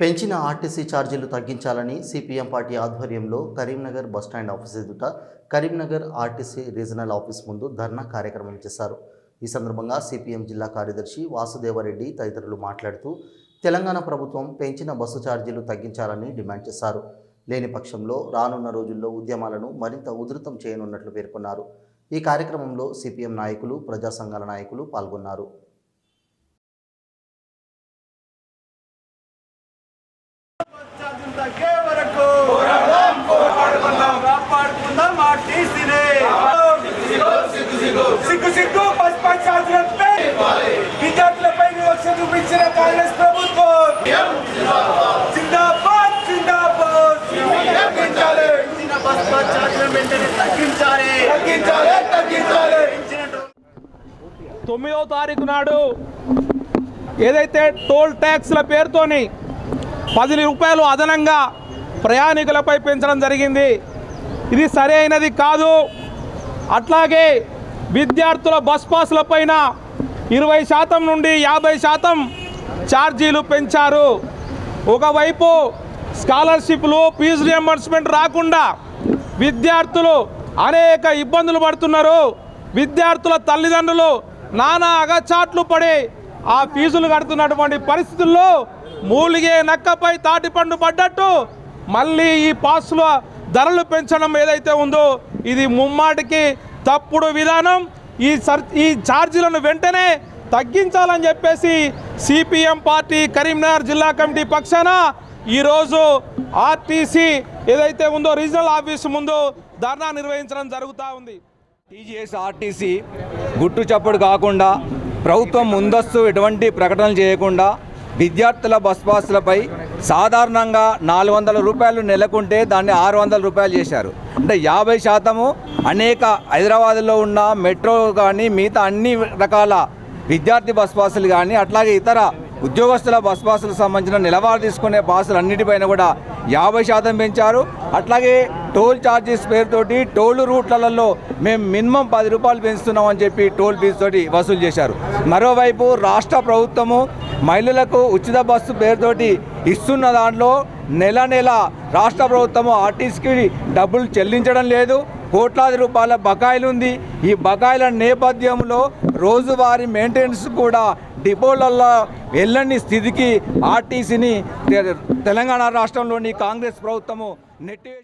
పెంచిన ఆర్టీసీ ఛార్జీలు తగ్గించాలని సిపిఎం పార్టీ ఆధ్వర్యంలో కరీంనగర్ బస్టాండ్ ఆఫీస్ ఎదుట కరీంనగర్ ఆర్టీసీ రీజనల్ ఆఫీస్ ముందు ధర్నా కార్యక్రమం చేశారు. ఈ సందర్భంగా సిపిఎం జిల్లా కార్యదర్శి వాసుదేవరెడ్డి తదితరులు మాట్లాడుతూ తెలంగాణ ప్రభుత్వం పెంచిన బస్సు ఛార్జీలు తగ్గించాలని డిమాండ్ చేశారు. లేని పక్షంలో రానున్న రోజుల్లో ఉద్యమాలను మరింత ఉధృతం చేయనున్నట్లు పేర్కొన్నారు. ఈ కార్యక్రమంలో సిపిఎం నాయకులు ప్రజా సంఘాల నాయకులు పాల్గొన్నారు. తొమ్మిదవ తారీఖు నాడు ఏదైతే టోల్ ట్యాక్స్ల పేరుతోని పది రూపాయలు అదనంగా ప్రయాణికులపై పెంచడం జరిగింది ఇది సరైనది కాదు. అట్లాగే విద్యార్థుల బస్ పాస్ల పైన ఇరవై శాతం నుండి యాభై శాతం ఛార్జీలు పెంచారు. ఒకవైపు స్కాలర్షిప్లు ఫీజు రియంబర్స్మెంట్ రాకుండా విద్యార్థులు అనేక ఇబ్బందులు పడుతున్నారు. విద్యార్థుల తల్లిదండ్రులు నానా అగచాట్లు పడి ఆ ఫీజులు కడుతున్నటువంటి పరిస్థితుల్లో మూలిగే నక్కపై తాటిపండు పడ్డట్టు మళ్ళీ ఈ పాసుల ధరలు పెంచడం ఏదైతే ఉందో ఇది ముమ్మాటికి తప్పుడు విధానం. ఈ సర్ ఈ ఛార్జీలను వెంటనే తగ్గించాలని చెప్పేసి సిపిఎం పార్టీ కరీంనగర్ జిల్లా కమిటీ పక్షాన ఈరోజు ఆర్టీసీ ఏదైతే ఉందో రీజనల్ ఆఫీస్ ముందు ధర్నా నిర్వహించడం జరుగుతూ ఉంది. టీజీఎస్ ఆర్టీసీ గుట్టు చప్పుడు కాకుండా ప్రభుత్వం ముందస్తు ఎటువంటి ప్రకటనలు చేయకుండా విద్యార్థుల బస్ పాసులపై సాధారణంగా నాలుగు వందల రూపాయలు నెలకుంటే దాన్ని ఆరు వందల రూపాయలు చేశారు. అంటే యాభై శాతము అనేక హైదరాబాద్లో ఉన్న మెట్రో కానీ మిగతా అన్ని రకాల విద్యార్థి బస్ పాసులు కానీ అట్లాగే ఇతర ఉద్యోగస్తుల బస్ పాసులకు సంబంధించిన నిలవాలు తీసుకునే పాసులు అన్నిటిపైన కూడా యాభై శాతం పెంచారు. అట్లాగే టోల్ ఛార్జెస్ పేరుతోటి టోల్ రూట్లలో మేము మినిమం పది రూపాయలు పెంచుతున్నామని చెప్పి టోల్ ఫీజు తోటి వసూలు చేశారు. మరోవైపు రాష్ట్ర ప్రభుత్వము మహిళలకు ఉచిత బస్సు పేరుతోటి ఇస్తున్న దాంట్లో నెల నెల రాష్ట్ర ప్రభుత్వము ఆర్టీసీకి డబ్బులు చెల్లించడం లేదు. కోట్లాది రూపాయల బకాయిలు ఉంది. ఈ బకాయిల నేపథ్యంలో రోజువారీ మెయింటెనెన్స్ కూడా డిపోలలో వెళ్ళని స్థితికి ఆర్టీసీని తెలంగాణ రాష్ట్రంలోని కాంగ్రెస్ ప్రభుత్వము నెట్టి